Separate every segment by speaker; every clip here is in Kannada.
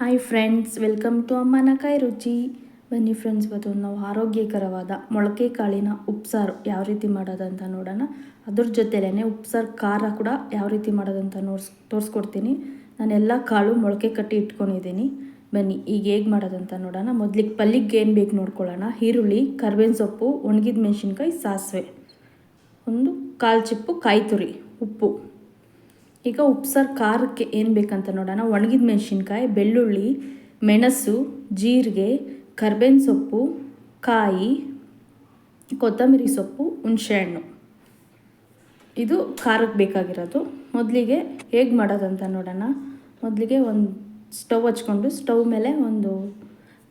Speaker 1: ಹಾಯ್ ಫ್ರೆಂಡ್ಸ್ ವೆಲ್ಕಮ್ ಟು ಅಮ್ಮನ ಕೈ ರುಚಿ ಬನ್ನಿ ಫ್ರೆಂಡ್ಸ್ ಇವತ್ತು ನಾವು ಆರೋಗ್ಯಕರವಾದ ಮೊಳಕೆ ಕಾಳಿನ ಉಪ್ಸಾರು ಯಾವ ರೀತಿ ಮಾಡೋದಂತ ನೋಡೋಣ. ಅದ್ರ ಜೊತೆಲೇ ಉಪ್ಸಾರು ಖಾರ ಕೂಡ ಯಾವ ರೀತಿ ಮಾಡೋದಂತ ನೋಡ್ಸ್, ತೋರಿಸ್ಕೊಡ್ತೀನಿ. ನಾನೆಲ್ಲ ಕಾಳು ಮೊಳಕೆ ಕಟ್ಟಿ ಇಟ್ಕೊಂಡಿದ್ದೀನಿ. ಬನ್ನಿ, ಈಗ ಹೇಗೆ ಮಾಡೋದಂತ ನೋಡೋಣ. ಮೊದಲಿಗೆ ಪಲ್ಲಿಗೆ ಏನು ಬೇಕು ನೋಡ್ಕೊಳ್ಳೋಣ. ಈರುಳ್ಳಿ, ಕರ್ಬೇವಿನ ಸೊಪ್ಪು, ಒಣಗಿದ ಮೆಣಸಿನ್ಕಾಯಿ, ಸಾಸಿವೆ. ಒಂದು ಕಾಲು ಚಿಪ್ಪು ಕಾಯಿತುರಿ, ಉಪ್ಪು. ಈಗ ಉಪ್ಸಾರು ಖಾರಕ್ಕೆ ಏನು ಬೇಕಂತ ನೋಡೋಣ. ಒಣಗಿದ ಮೆಣಸಿನ್ಕಾಯಿ, ಬೆಳ್ಳುಳ್ಳಿ, ಮೆಣಸು, ಜೀರಿಗೆ ಕರ್ಬೇವಿನ ಸೊಪ್ಪು, ಕಾಯಿ, ಕೊತ್ತಂಬರಿ ಸೊಪ್ಪು, ಹುಣಸೆಹಣ್ಣು. ಇದು ಖಾರಕ್ಕೆ ಬೇಕಾಗಿರೋದು. ಮೊದಲಿಗೆ ಹೇಗೆ ಮಾಡೋದಂತ ನೋಡೋಣ. ಮೊದಲಿಗೆ ಒಂದು ಸ್ಟವ್ ಹಚ್ಕೊಂಡು ಸ್ಟವ್ ಮೇಲೆ ಒಂದು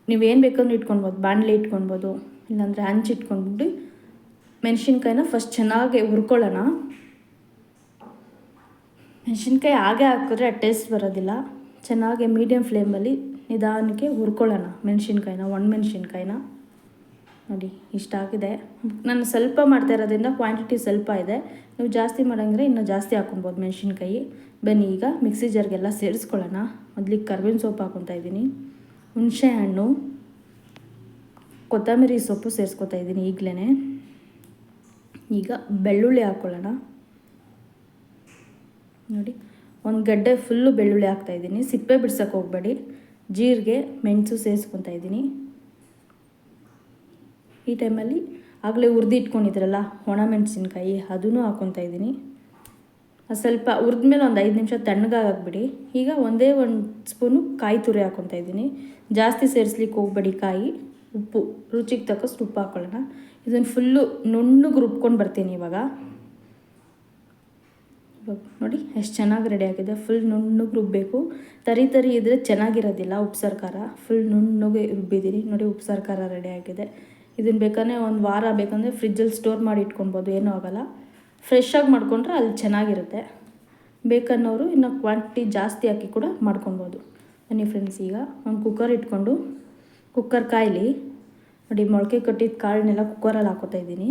Speaker 1: ನೀವೇನು ಬೇಕಂದ್ರೆ ಇಟ್ಕೊಳ್ಬೋದು ಬಾಣಲೆ ಇಟ್ಕೊಳ್ಬೋದು ಇಲ್ಲಾಂದರೆ ಹಂಚಿಟ್ಕೊಂಡ್ಬಿಟ್ಟು ಮೆಣಸಿನ್ಕಾಯಿನ ಫಸ್ಟ್ ಚೆನ್ನಾಗಿ ಹುರ್ಕೊಳ್ಳೋಣ. ಮೆಣಸಿನ್ಕಾಯಿ ಹಾಗೆ ಹಾಕಿದ್ರೆ ಟೇಸ್ಟ್ ಬರೋದಿಲ್ಲ. ಚೆನ್ನಾಗಿ ಮೀಡಿಯಮ್ ಫ್ಲೇಮಲ್ಲಿ ನಿಧಾನಕ್ಕೆ ಹುರ್ಕೊಳ್ಳೋಣ ಮೆಣಸಿನ್ಕಾಯಿನ ಒಣಮೆಣ್ಸಿನ್ಕಾಯಿನ ನೋಡಿ, ಇಷ್ಟ ಆಗಿದೆ. ನಾನು ಸ್ವಲ್ಪ ಮಾಡ್ತಾ ಇರೋದ್ರಿಂದ ಕ್ವಾಂಟಿಟಿ ಸ್ವಲ್ಪ ಇದೆ. ನೀವು ಜಾಸ್ತಿ ಮಾಡೋಂಗಿದ್ರೆ ಇನ್ನೂ ಜಾಸ್ತಿ ಹಾಕೊಬೋದು ಮೆಣಸಿನ್ಕಾಯಿ. ಬನ್ನಿ, ಈಗ ಮಿಕ್ಸಿ ಜಾರ್ಗೆಲ್ಲ ಸೇರಿಸ್ಕೊಳ್ಳೋಣ. ಮೊದಲಿಗೆ ಕರ್ಬೇವಿನ ಸೊಪ್ಪು ಹಾಕೊತಾ ಇದ್ದೀನಿ. ಹುಣಸೆ ಹಣ್ಣು, ಕೊತ್ತಂಬರಿ ಸೊಪ್ಪು ಸೇರಿಸ್ಕೊತಾ ಇದ್ದೀನಿ ಈಗಲೇ ಈಗ ಬೆಳ್ಳುಳ್ಳಿ ಹಾಕ್ಕೊಳ್ಳೋಣ. ನೋಡಿ. ಒಂದು ಗಡ್ಡೆ ಫುಲ್ಲು ಬೆಳ್ಳುಳ್ಳಿ ಹಾಕ್ತಾಯಿದ್ದೀನಿ ಸಿಪ್ಪೆ ಬಿಡ್ಸೋಕೆ ಹೋಗಬೇಡಿ. ಜೀರಿಗೆ, ಮೆಣಸು ಸೇರಿಸ್ಕೊತಾ ಇದ್ದೀನಿ. ಈ ಟೈಮಲ್ಲಿ ಆಗಲೇ ಹುರಿದು ಇಟ್ಕೊಂಡಿದ್ರಲ್ಲ, ಒಣ ಮೆಣಸಿನ್ಕಾಯಿ ಅದನ್ನು ಹಾಕ್ಕೊತಾ ಇದ್ದೀನಿ. ಅದು ಸ್ವಲ್ಪ ಹುರಿದ್ಮೇಲೆ ಒಂದು ಐದು ನಿಮಿಷ ತಣ್ಣಗಾಗ್ಬಿಡಿ ಈಗ ಒಂದೇ ಒಂದು ಸ್ಪೂನು ಕಾಯಿ ತುರಿ ಹಾಕ್ಕೊತಾ ಇದ್ದೀನಿ. ಜಾಸ್ತಿ ಸೇರಿಸ್ಲಿಕ್ಕೆ ಹೋಗ್ಬೇಡಿ ಕಾಯಿ, ಉಪ್ಪು. ರುಚಿಗೆ ತಕ್ಕಷ್ಟು ಉಪ್ಪು ಹಾಕ್ಕೊಳ್ಳೋಣ ಇದನ್ನು ಫುಲ್ಲು ನುಣ್ಣಗೆ ರುಬ್ಕೊಂಡು ಬರ್ತೀನಿ ಇವಾಗ. ನೋಡಿ, ಎಷ್ಟು ಚೆನ್ನಾಗಿ ರೆಡಿ ಆಗಿದೆ. ಫುಲ್ ನುಣ್ಣಗೆ ರುಬ್ಬಬೇಕು ತರಿ ತರಿ ಇದ್ದರೆ ಚೆನ್ನಾಗಿರೋದಿಲ್ಲ ಉಪ್ಸಾರು ಖಾರ ಫುಲ್ ನುಣ್ಣಗೆ ರುಬ್ಬಿದ್ದೀನಿ ನೋಡಿ ಉಪ್ಸಾರು ಖಾರ ರೆಡಿ ಆಗಿದೆ. ಇದನ್ನು ಬೇಕಾದ್ರೆ ಒಂದು ವಾರ ಬೇಕಂದರೆ ಫ್ರಿಜ್ಜಲ್ಲಿ ಸ್ಟೋರ್ ಮಾಡಿ ಇಟ್ಕೊಬೋದು ಏನೂ ಆಗೋಲ್ಲ. ಫ್ರೆಶ್ಶಾಗಿ ಮಾಡಿಕೊಂಡ್ರೆ ಅಲ್ಲಿ ಚೆನ್ನಾಗಿರುತ್ತೆ. ಬೇಕನ್ನೋರು ಇನ್ನು ಕ್ವಾಂಟಿಟಿ ಜಾಸ್ತಿ ಹಾಕಿ ಕೂಡ ಮಾಡ್ಕೊಬೋದು ಬನ್ನಿ ಫ್ರೆಂಡ್ಸ್ ಈಗ ಒಂದು ಕುಕ್ಕರ್ ಇಟ್ಕೊಂಡು ಕುಕ್ಕರ್ ಕಾಯಿಲಿ. ನೋಡಿ, ಮೊಳಕೆ ಕಟ್ಟಿದ ಕಾಳನ್ನೆಲ್ಲ ಕುಕ್ಕರಲ್ಲಿ ಹಾಕೋತಾ ಇದ್ದೀನಿ.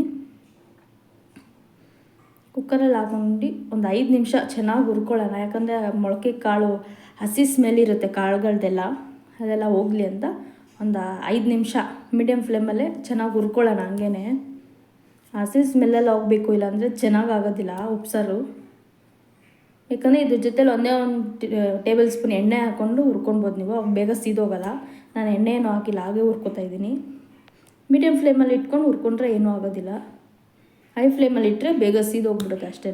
Speaker 1: ಕುಕ್ಕರಲ್ಲಿ ಹಾಕೊಂಡು ಒಂದು ಐದು ನಿಮಿಷ ಚೆನ್ನಾಗಿ ಹುರ್ಕೊಳ್ಳೋಣ. ಯಾಕಂದರೆ ಮೊಳಕೆ ಕಾಳು, ಹಸಿ ಸ್ಮೆಲ್ ಇರುತ್ತೆ ಕಾಳುಗಳ್ದೆಲ್ಲ. ಅದೆಲ್ಲ ಹೋಗಲಿ ಅಂತ ಒಂದು ಐದು ನಿಮಿಷ ಮೀಡಿಯಮ್ ಫ್ಲೇಮಲ್ಲೇ ಚೆನ್ನಾಗಿ ಹುರ್ಕೊಳ್ಳೋಣ ಹಂಗೇ ಹಸಿ ಸ್ಮೆಲ್ಲೆಲ್ಲ ಹೋಗಬೇಕು, ಇಲ್ಲಾಂದರೆ ಚೆನ್ನಾಗಿ ಆಗೋದಿಲ್ಲ ಉಪ್ಸಾರು. ಯಾಕಂದರೆ ಇದ್ರ ಜೊತೇಲಿ ಒಂದೇ ಒಂದು ಟೇಬಲ್ ಸ್ಪೂನ್ ಎಣ್ಣೆ ಹಾಕ್ಕೊಂಡು ಹುರ್ಕೊಳ್ಬೋದು ನೀವು. ಅವಾಗ ಬೇಗ ಸೀದೋಗಲ್ಲ. ನಾನು ಎಣ್ಣೆ ಏನೂ ಹಾಕಿಲ್ಲ, ಹಾಗೆ ಹುರ್ಕೊತಾ ಇದ್ದೀನಿ. ಮೀಡಿಯಮ್ ಫ್ಲೇಮಲ್ಲಿ ಇಟ್ಕೊಂಡು ಹುರ್ಕೊಂಡ್ರೆ ಏನೂ ಆಗೋದಿಲ್ಲ. ಹೈ ಫ್ಲೇಮಲ್ಲಿ ಇಟ್ಟರೆ ಬೇಗ ಸೀದೋಗ್ಬಿಡುತ್ತೆ ಅಷ್ಟೇ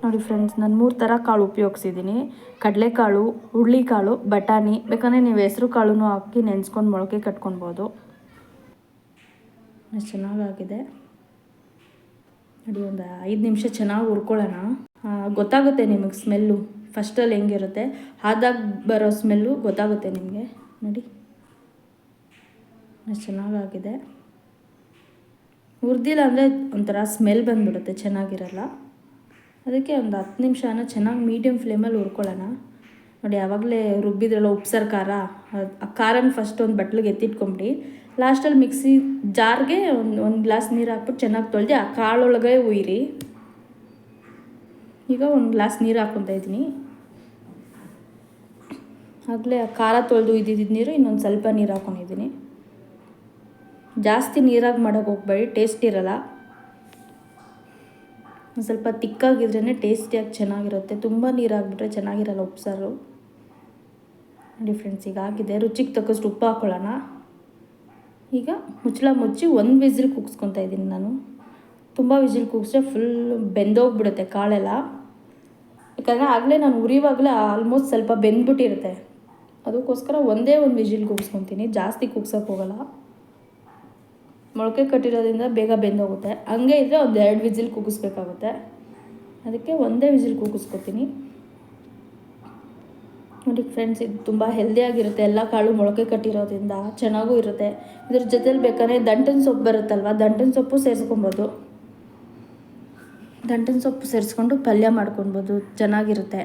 Speaker 1: ನೋಡಿ ಫ್ರೆಂಡ್ಸ್ ನಾನು ಮೂರು ಥರ ಕಾಳು ಉಪಯೋಗಿಸಿದ್ದೀನಿ ಕಡಲೆಕಾಳು ಹುರುಳಿಕಾಳು ಬಟಾಣಿ ಬೇಕಂದರೆ ನೀವು ಹೆಸ್ರು ಕಾಳು ಹಾಕಿ ನೆನೆಸ್ಕೊಂಡು ಮೊಳಕೆ ಕಟ್ಕೊಳ್ಬೋದು ಚೆನ್ನಾಗಾಗಿದೆ. ನೋಡಿ ಒಂದು ಐದು ನಿಮಿಷ ಚೆನ್ನಾಗಿ ಹುರ್ಕೊಳ್ಳೋಣ. ಗೊತ್ತಾಗುತ್ತೆ ನಿಮಗೆ ಸ್ಮೆಲ್ಲು. ಫಸ್ಟಲ್ಲಿ ಹೆಂಗಿರುತ್ತೆ? ಆದಾಗ ಬರೋ ಸ್ಮೆಲ್ಲು ಗೊತ್ತಾಗುತ್ತೆ ನಿಮಗೆ. ನೋಡಿ. ಚೆನ್ನಾಗಾಗಿದೆ. ಹುರಿದಿಲ್ಲ ಅಂದರೆ ಒಂಥರ ಸ್ಮೆಲ್ ಬಂದುಬಿಡುತ್ತೆ, ಚೆನ್ನಾಗಿರಲ್ಲ. ಅದಕ್ಕೆ ಒಂದು ಹತ್ತು ನಿಮಿಷನ ಚೆನ್ನಾಗಿ ಮೀಡಿಯಮ್ ಫ್ಲೇಮಲ್ಲಿ ಹುರ್ಕೊಳ್ಳೋಣ. ನೋಡಿ, ಯಾವಾಗಲೇ ರುಬ್ಬಿದ್ರಲ್ಲ ಉಪ್ಸರ್ ಖಾರ ಆ ಖಾರನ ಫಸ್ಟ್ ಒಂದು ಬಟ್ಲಿಗೆ ಎತ್ತಿಟ್ಕೊಂಬಿಡಿ. ಲಾಸ್ಟಲ್ಲಿ ಮಿಕ್ಸಿ ಜಾರ್ಗೆ ಒಂದು ಒಂದು ಗ್ಲಾಸ್ ನೀರು ಹಾಕ್ಬಿಟ್ಟು ಚೆನ್ನಾಗಿ ತೊಳೆದು ಆ ಕಾಳೊಳಗೆ ಉಯ್ಯಿರಿ ಈಗ ಒಂದು ಗ್ಲಾಸ್ ನೀರು ಹಾಕ್ಕೊತಾ ಇದ್ದೀನಿ. ಆಗಲೇ ಆ ಖಾರ ತೊಳೆದು ಇದ್ದಿದ್ದು ನೀರು ಇನ್ನೊಂದು ಸ್ವಲ್ಪ ನೀರು ಹಾಕ್ಕೊಂಡಿದ್ದೀನಿ ಜಾಸ್ತಿ ನೀರಾಗಿ ಮಾಡೋಕೆ ಹೋಗ್ಬೇಡಿ ಟೇಸ್ಟ್ ಇರಲ್ಲ. ಒಂದು ಸ್ವಲ್ಪ ತಿಕ್ಕಾಗಿದ್ರೇ ಟೇಸ್ಟಿಯಾಗಿ ಚೆನ್ನಾಗಿರುತ್ತೆ. ತುಂಬ ನೀರಾಗಿಬಿಟ್ರೆ ಚೆನ್ನಾಗಿರಲ್ಲ ಉಪ್ಸಾರು ನೋಡಿ ಫ್ರೆಂಡ್ಸ್ ಈಗ ಆಗಿದೆ. ರುಚಿಗೆ ತಕ್ಕಷ್ಟು ಉಪ್ಪು ಹಾಕ್ಕೊಳ್ಳೋಣ ಈಗ ಮುಚ್ಚಳ ಮುಚ್ಚಿ ಒಂದು ವಿಸಿಲ್ ಕೂಗಿಸ್ಕೊತಾ ಇದ್ದೀನಿ ನಾನು. ತುಂಬ ವಿಸಿಲ್ ಕೂಗಿಸ್ರೆ ಫುಲ್ ಬೆಂದೋಗ್ಬಿಡುತ್ತೆ ಕಾಳೆಲ್ಲ ಯಾಕಂದರೆ ಆಗಲೇ ನಾನು ಉರಿವಾಗಲೇ ಆಲ್ಮೋಸ್ಟ್ ಸ್ವಲ್ಪ ಬೆಂದ್ಬಿಟ್ಟಿರುತ್ತೆ. ಅದಕ್ಕೋಸ್ಕರ ಒಂದೇ ಒಂದು ವಿಜಿಲ್ ಕೂಗ್ಸ್ಕೊತೀನಿ. ಜಾಸ್ತಿ ಕೂಗ್ಸೋಕೆ ಹೋಗಲ್ಲ. ಮೊಳಕೆ ಕಟ್ಟಿರೋದ್ರಿಂದ ಬೇಗ ಬೆಂದೋಗುತ್ತೆ. ಹಂಗೆ ಇದ್ದರೆ ಒಂದು ಎರಡು ವಿಜಿಲ್ ಕೂಗಿಸ್ಬೇಕಾಗುತ್ತೆ. ಅದಕ್ಕೆ ಒಂದೇ ವಿಜಿಲ್ ಕೂಗಿಸ್ಕೊತೀನಿ. ನೋಡಿ ಫ್ರೆಂಡ್ಸ್ ಇದು ತುಂಬ ಹೆಲ್ದಿಯಾಗಿರುತ್ತೆ ಎಲ್ಲ ಕಾಳು ಮೊಳಕೆ ಕಟ್ಟಿರೋದ್ರಿಂದ ಚೆನ್ನಾಗೂ ಇರುತ್ತೆ. ಇದ್ರ ಜೊತೆಲಿ ಬೇಕಾದ್ರೆ ದಂಟಿನ ಸೊಪ್ಪು ಬರುತ್ತಲ್ವ? ದಂಟಿನ ಸೊಪ್ಪು ಸೇರಿಸ್ಕೊಬೋದು. ದಂಟಿನ ಸೊಪ್ಪು ಸೇರಿಸ್ಕೊಂಡು ಪಲ್ಯ ಮಾಡ್ಕೊಬೋದು. ಚೆನ್ನಾಗಿರುತ್ತೆ.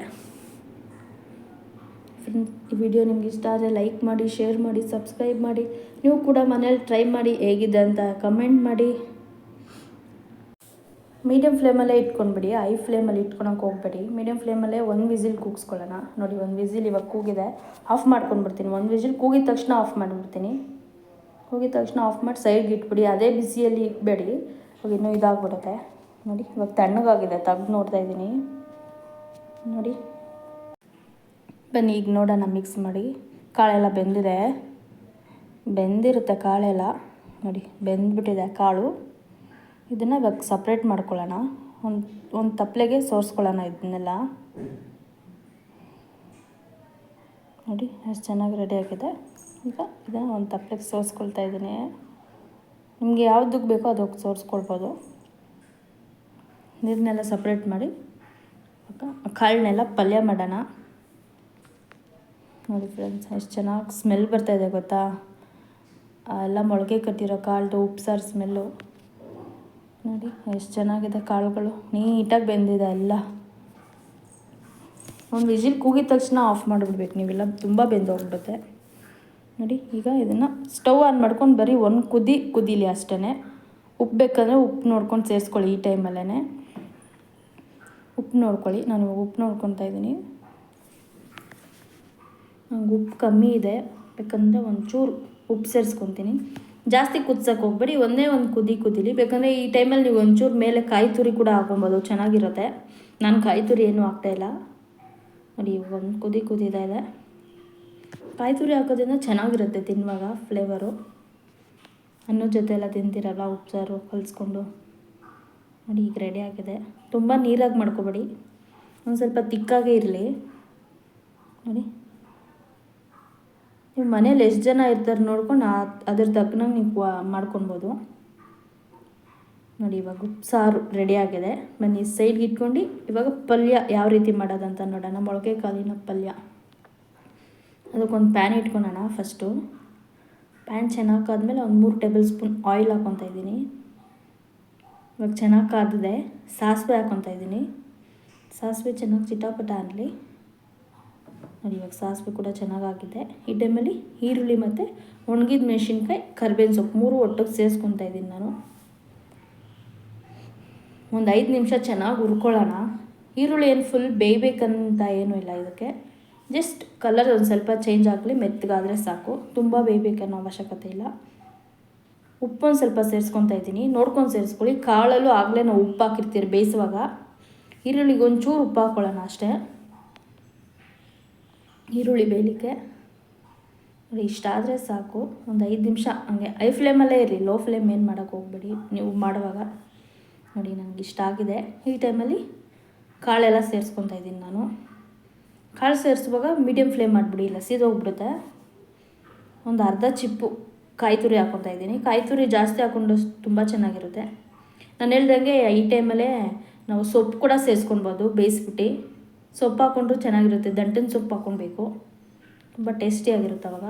Speaker 1: ಈ ವಿಡಿಯೋ ನಿಮ್ಗೆ ಇಷ್ಟ ಆದರೆ ಲೈಕ್ ಮಾಡಿ ಶೇರ್ ಮಾಡಿ ಸಬ್ಸ್ಕ್ರೈಬ್ ಮಾಡಿ. ನೀವು ಕೂಡ ಮನೇಲಿ ಟ್ರೈ ಮಾಡಿ ಹೇಗಿದೆ ಅಂತ ಕಮೆಂಟ್ ಮಾಡಿ. ಮೀಡಿಯಮ್ ಫ್ಲೇಮಲ್ಲೇ ಇಟ್ಕೊಂಡ್ಬಿಡಿ ಐ ಫ್ಲೇಮಲ್ಲಿ ಇಟ್ಕೊಳಕ್ಕೆ ಹೋಗ್ಬೇಡಿ. ಮೀಡಿಯಮ್ ಫ್ಲೇಮಲ್ಲೇ ಒಂದು ವಿಸಿಲ್ ಕೂಗಿಸ್ಕೊಳ್ಳೋಣ. ನೋಡಿ, ಒಂದು ವಿಸಿಲ್ ಇವಾಗ ಕೂಗಿದೆ. ಆಫ್ ಮಾಡ್ಕೊಂಡ್ಬಿಡ್ತೀನಿ. ಒಂದು ವಿಸಿಲ್ ಕೂಗಿದ ತಕ್ಷಣ ಆಫ್ ಮಾಡಿಬಿಡ್ತೀನಿ. ಕೂಗಿದ ತಕ್ಷಣ ಆಫ್ ಮಾಡಿ ಸೈಡ್ಗೆ ಇಟ್ಬಿಡಿ. ಅದೇ ಬಿಸಿಯಲ್ಲಿ ಇಟ್ಬೇಡಿ ಇವಾಗ ಇನ್ನೂ ಇದಾಗ್ಬಿಡುತ್ತೆ. ನೋಡಿ, ಇವಾಗ ತಣ್ಣಗಾಗಿದೆ, ತೆಗ್ದು ನೋಡ್ತಾ ಇದ್ದೀನಿ. ನೋಡಿ. ಬನ್ನಿ, ಈಗ ನೋಡೋಣ ಮಿಕ್ಸ್ ಮಾಡಿ. ಕಾಳೆಲ್ಲ ಬೆಂದಿದೆ. ಬೆಂದಿರುತ್ತೆ ಕಾಳೆಲ್ಲ. ನೋಡಿ, ಬೆಂದ್ಬಿಟ್ಟಿದೆ ಕಾಳು. ಇದನ್ನು ಇವಾಗ ಸಪ್ರೇಟ್ ಮಾಡ್ಕೊಳ್ಳೋಣ. ಒಂದು ಒಂದು ತಪ್ಪಲೆಗೆ ಸೋರಿಸ್ಕೊಳ್ಳೋಣ ಇದನ್ನೆಲ್ಲ. ನೋಡಿ, ಅಷ್ಟು ಚೆನ್ನಾಗಿ ರೆಡಿ ಆಗಿದೆ. ಈಗ ಇದನ್ನು ಒಂದು ತಪ್ಪಲೆಗೆ ಸೋರಿಸ್ಕೊಳ್ತಾ ಇದ್ದೀನಿ. ನಿಮಗೆ ಯಾವುದಕ್ಕೆ ಬೇಕೋ ಅದಕ್ಕೆ ಸೋರಿಸ್ಕೊಳ್ಬೋದು. ನೀರನ್ನೆಲ್ಲ ಸಪ್ರೇಟ್ ಮಾಡಿ. ಕಾಳನ್ನೆಲ್ಲ ಪಲ್ಯ ಮಾಡೋಣ. ನೋಡಿ ಫ್ರೆಂಡ್ಸ್ ಎಷ್ಟು ಚೆನ್ನಾಗಿ ಸ್ಮೆಲ್ ಬರ್ತಾಯಿದೆ ಗೊತ್ತಾ? ಎಲ್ಲ ಮೊಳಕೆ ಕಟ್ಟಿರೋ ಕಾಳ್ದು ಉಪ್ಸಾರು ಸ್ಮೆಲ್ಲು ನೋಡಿ, ಎಷ್ಟು ಚೆನ್ನಾಗಿದೆ ಕಾಳುಗಳು. ನೀಟಾಗಿ ಬೆಂದಿದೆ ಎಲ್ಲ. ಒಂದು ವಿಜಿಲ್ ಕೂಗಿದ ತಕ್ಷಣ ಆಫ್ ಮಾಡಿಬಿಡ್ಬೇಕು ನೀವೆಲ್ಲ. ತುಂಬ ಬೆಂದೋಗ್ಬಿಡುತ್ತೆ ನೋಡಿ, ಈಗ ಇದನ್ನು ಸ್ಟವ್ ಆನ್ ಮಾಡ್ಕೊಂಡು ಬರೀ ಒಂದು ಕುದಿ ಕುದೀಲಿ ಅಷ್ಟೇ ಉಪ್ಪು ಬೇಕಂದರೆ ಉಪ್ಪು ನೋಡ್ಕೊಂಡು ಸೇರಿಸ್ಕೊಳ್ಳಿ ಈ ಟೈಮಲ್ಲೇ ಉಪ್ಪು ನೋಡ್ಕೊಳ್ಳಿ. ನಾನು ಉಪ್ಪು ನೋಡ್ಕೊತಾ ಇದ್ದೀನಿ. ನಂಗೆ ಉಪ್ಪು ಕಮ್ಮಿ ಇದೆ. ಬೇಕಂದರೆ ಒಂಚೂರು ಉಪ್ಪು ಸೇರಿಸ್ಕೊತೀನಿ. ಜಾಸ್ತಿ ಕುದ್ಸಕ್ಕೆ ಹೋಗ್ಬೇಡಿ. ಒಂದೇ ಒಂದು ಕುದಿ ಕುದೀಲಿ. ಬೇಕಂದರೆ ಈ ಟೈಮಲ್ಲಿ ನೀವು ಒಂಚೂರು ಮೇಲೆ ಕಾಯಿ ತುರಿ ಕೂಡ ಹಾಕೊಬೋದು. ಚೆನ್ನಾಗಿರುತ್ತೆ. ನಾನು ಕಾಯಿ ತುರಿ ಏನೂ ಹಾಕ್ತಾಯಿಲ್ಲ ನೋಡಿ ಒಂದು ಕುದಿ ಕುದಿತಾ ಇದೆ. ಕಾಯಿ ತುರಿ ಹಾಕೋದ್ರಿಂದ ಚೆನ್ನಾಗಿರುತ್ತೆ ತಿನ್ನುವಾಗ ಫ್ಲೇವರು. ಅನ್ನದ ಜೊತೆ ಎಲ್ಲ ತಿಂತೀರಲ್ಲ ಉಪ್ಸಾರು ಕಲಿಸ್ಕೊಂಡು. ನೋಡಿ, ಈಗ ರೆಡಿ ಆಗಿದೆ. ತುಂಬ ನೀರಾಗಿ ಮಾಡ್ಕೊಬೇಡಿ. ಒಂದು ಸ್ವಲ್ಪ ತಿಕ್ಕಾಗೇ ಇರಲಿ. ನೋಡಿ. ನೀವು ಮನೇಲಿ ಎಷ್ಟು ಜನ ಇರ್ತಾರೆ ನೋಡ್ಕೊಂಡು ಅದ್ರ ತಕ್ಕನಂಗೆ ನೀವು ಮಾಡ್ಕೊಬೋದು ನೋಡಿ, ಇವಾಗ ಸಾರು ರೆಡಿ ಆಗಿದೆ. ಬನ್ನಿ ಸೈಡ್ಗೆ ಇಟ್ಕೊಂಡು ಇವಾಗ ಪಲ್ಯ ಯಾವ ರೀತಿ ಮಾಡೋದಂತ ನೋಡೋಣ. ಮೊಳಕೆ ಕಾಲಿನ ಪಲ್ಯ. ಅದಕ್ಕೊಂದು ಪ್ಯಾನ್ ಇಟ್ಕೊಳೋಣ ಫಸ್ಟು ಪ್ಯಾನ್ ಚೆನ್ನಾಗಿ ಕಾದ್ಮೇಲೆ ಒಂದು ಮೂರು ಟೇಬಲ್ ಸ್ಪೂನ್ ಆಯಿಲ್ ಹಾಕ್ಕೊತಾ ಇದ್ದೀನಿ. ಇವಾಗ ಚೆನ್ನಾಗಿ ಕಾದಿದೆ. ಸಾಸಿವೆ ಹಾಕೊತಾ ಇದ್ದೀನಿ. ಸಾಸಿವೆ ಚೆನ್ನಾಗಿ ಚಿಟಾಪಟ ಅನ್ನಲಿ ನೋಡಿ ಇವಾಗ ಸಾಸಿವೆ ಕೂಡ ಚೆನ್ನಾಗಾಗಿದೆ. ಈ ಟೈಮಲ್ಲಿ ಈರುಳ್ಳಿ ಮತ್ತು ಒಣಗಿದ ಮೆಣಸಿನ್ಕಾಯಿ, ಕರ್ಬೇವಿನ ಸೊಪ್ಪು ಮೂರು ಒಟ್ಟಿಗೆ ಸೇರಿಸ್ಕೊತಾ ಇದ್ದೀನಿ ನಾನು. ಒಂದು ಐದು ನಿಮಿಷ ಚೆನ್ನಾಗಿ ಹುರ್ಕೊಳ್ಳೋಣ. ಈರುಳ್ಳಿ ಏನು ಫುಲ್ ಬೇಯಬೇಕಂತ ಏನೂ ಇಲ್ಲ ಇದಕ್ಕೆ. ಜಸ್ಟ್ ಕಲರ್ ಒಂದು ಸ್ವಲ್ಪ ಚೇಂಜ್ ಆಗಲಿ, ಮೆತ್ತಗಾದರೆ ಸಾಕು. ತುಂಬ ಬೇಯಬೇಕನ್ನೋ ಅವಶ್ಯಕತೆ ಇಲ್ಲ. ಉಪ್ಪೊಂದು ಸ್ವಲ್ಪ ಸೇರಿಸ್ಕೊತಾ ಇದ್ದೀನಿ. ನೋಡ್ಕೊಂಡು ಸೇರಿಸ್ಕೊಳ್ಳಿ. ಕಾಳಲ್ಲೂ ಆಗಲೇ ನಾವು ಉಪ್ಪು ಹಾಕಿರ್ತೀರಿ ಬೇಯಿಸುವಾಗ. ಈರುಳ್ಳಿಗೆ ಒಂಚೂರು ಉಪ್ಪು ಹಾಕ್ಕೊಳ್ಳೋಣ ಅಷ್ಟೇ. ಈರುಳ್ಳಿ ಬೇಯಲಿಕ್ಕೆ. ಇಷ್ಟ ಆದರೆ ಸಾಕು. ಒಂದು ಐದು ನಿಮಿಷ ಹಂಗೆ ಐ ಫ್ಲೇಮಲ್ಲೇ ಇರಲಿ, ಲೋ ಫ್ಲೇಮ್ ಏನು ಮಾಡೋಕ್ಕೆ ಹೋಗ್ಬೇಡಿ. ನೀವು ಮಾಡುವಾಗ. ನೋಡಿ ನನಗೆ ಇಷ್ಟ ಆಗಿದೆ. ಈ ಟೈಮಲ್ಲಿ ಕಾಳೆಲ್ಲ ಸೇರಿಸ್ಕೊತಾ ಇದ್ದೀನಿ ನಾನು. ಕಾಳು ಸೇರಿಸುವಾಗ ಮೀಡಿಯಮ್ ಫ್ಲೇಮ್ ಮಾಡಿಬಿಡಿ ಇಲ್ಲ ಸೀದೋಗ್ಬಿಡುತ್ತೆ ಒಂದು ಅರ್ಧ ಚಿಪ್ಪು ಕಾಯಿ ತುರಿ ಹಾಕ್ಕೊತಾ ಇದ್ದೀನಿ. ಕಾಯಿ ತುರಿ ಜಾಸ್ತಿ ಹಾಕ್ಕೊಂಡು ತುಂಬ ಚೆನ್ನಾಗಿರುತ್ತೆ. ನಾನು ಹೇಳ್ದಂಗೆ ಈ ಟೈಮಲ್ಲೇ ನಾವು ಸೊಪ್ಪು ಕೂಡ ಸೇರಿಸ್ಕೊಳ್ಬೋದು, ಬೇಯಿಸ್ಬಿಟ್ಟು. ಸೊಪ್ಪು ಹಾಕ್ಕೊಂಡ್ರು ಚೆನ್ನಾಗಿರುತ್ತೆ, ದಂಟಿನ ಸೊಪ್ಪು ಹಾಕ್ಕೊಬೇಕು. ತುಂಬ ಟೇಸ್ಟಿಯಾಗಿರುತ್ತೆ ಅವಾಗ.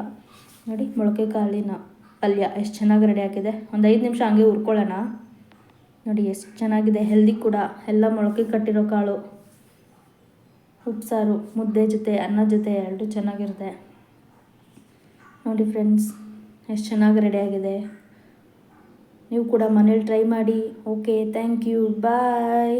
Speaker 1: ನೋಡಿ, ಮೊಳಕೆ ಕಾಳಿನ ಪಲ್ಯ ಎಷ್ಟು ಚೆನ್ನಾಗಿ ರೆಡಿ ಆಗಿದೆ. ಒಂದು ಐದು ನಿಮಿಷ ಹಂಗೆ ಹುರ್ಕೊಳ್ಳೋಣ. ನೋಡಿ, ಎಷ್ಟು ಚೆನ್ನಾಗಿದೆ ಹೆಲ್ದಿ ಕೂಡ. ಎಲ್ಲ ಮೊಳಕೆ ಕಟ್ಟಿರೋ ಕಾಳು ಉಪ್ಸಾರು ಮುದ್ದೆ ಜೊತೆ, ಅನ್ನ ಜೊತೆ ಎರಡು ಚೆನ್ನಾಗಿರುತ್ತೆ. ನೋಡಿ ಫ್ರೆಂಡ್ಸ್ ಎಷ್ಟು ಚೆನ್ನಾಗಿ ರೆಡಿಯಾಗಿದೆ ನೀವು ಕೂಡ ಮನೇಲಿ ಟ್ರೈ ಮಾಡಿ. Okay thank you bye